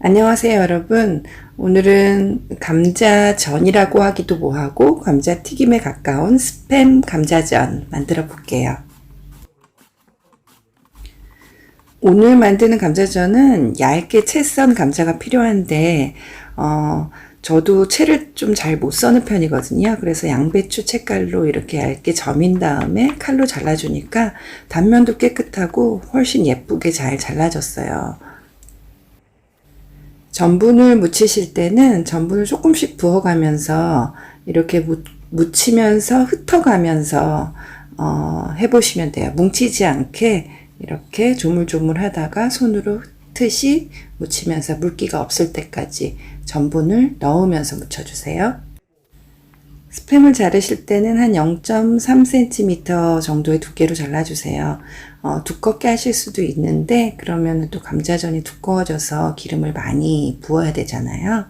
안녕하세요, 여러분. 오늘은 감자전이라고 하기도 뭐하고 감자튀김에 가까운 스팸 감자전 만들어 볼게요. 오늘 만드는 감자전은 얇게 채 썬 감자가 필요한데, 어, 저도 채를 좀 잘 못 써는 편이거든요. 그래서 양배추 채칼로 이렇게 얇게 점인 다음에 칼로 잘라주니까 단면도 깨끗하고 훨씬 예쁘게 잘 잘라졌어요. 전분을 묻히실 때는 전분을 조금씩 부어가면서 이렇게 묻, 묻히면서 흩어가면서 어, 해보시면 돼요. 뭉치지 않게 이렇게 조물조물 하다가 손으로 흩듯이 묻히면서 물기가 없을 때까지 전분을 넣으면서 묻혀주세요. 스팸을 자르실 때는 한 0.3cm 정도의 두께로 잘라주세요. 어, 두껍게 하실 수도 있는데 그러면 또 감자전이 두꺼워져서 기름을 많이 부어야 되잖아요.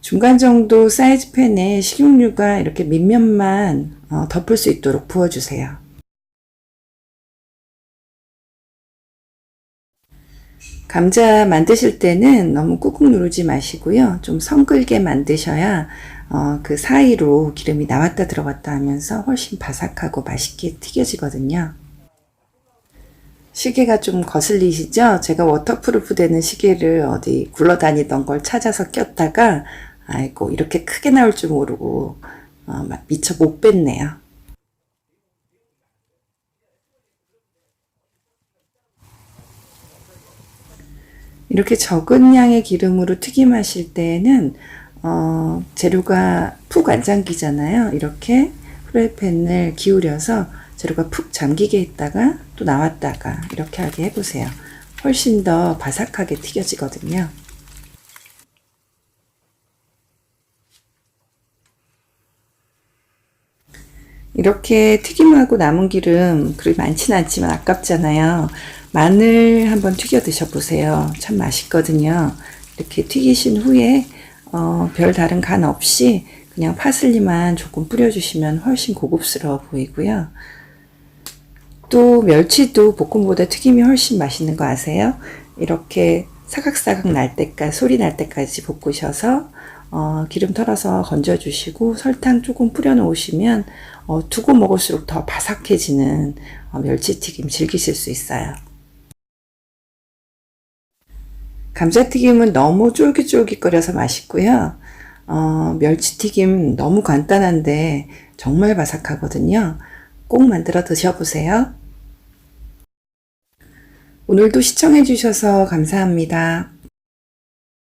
중간 정도 사이즈 팬에 식용유가 이렇게 밑면만 어, 덮을 수 있도록 부어주세요. 감자 만드실 때는 너무 꾹꾹 누르지 마시고요. 좀 성글게 만드셔야 어, 그 사이로 기름이 나왔다 들어갔다 하면서 훨씬 바삭하고 맛있게 튀겨지거든요. 시계가 좀 거슬리시죠? 제가 워터프루프 되는 시계를 어디 굴러다니던 걸 찾아서 꼈다가 아이고 이렇게 크게 나올 줄 모르고 어, 미처 못 뺐네요. 이렇게 적은 양의 기름으로 튀김하실 때에는 어, 재료가 푹 안 잠기잖아요. 이렇게 프라이팬을 기울여서 재료가 푹 잠기게 했다가 또 나왔다가 이렇게 하게 해보세요. 훨씬 더 바삭하게 튀겨지거든요. 이렇게 튀김하고 남은 기름 그리 많지는 않지만 아깝잖아요. 마늘 한번 튀겨 드셔보세요. 참 맛있거든요. 이렇게 튀기신 후에 어, 별 다른 간 없이 그냥 파슬리만 조금 뿌려주시면 훨씬 고급스러워 보이고요. 또 멸치도 볶음보다 튀김이 훨씬 맛있는 거 아세요? 이렇게 사각사각 날 때까지 소리 날 때까지 볶으셔서 어, 기름 털어서 건져주시고 설탕 조금 뿌려 놓으시면 어, 두고 먹을수록 더 바삭해지는 어, 멸치튀김 즐기실 수 있어요. 감자튀김은 너무 쫄깃쫄깃거려서 맛있고요. 어, 멸치튀김 너무 간단한데 정말 바삭하거든요. 꼭 만들어 드셔보세요. 오늘도 시청해주셔서 감사합니다.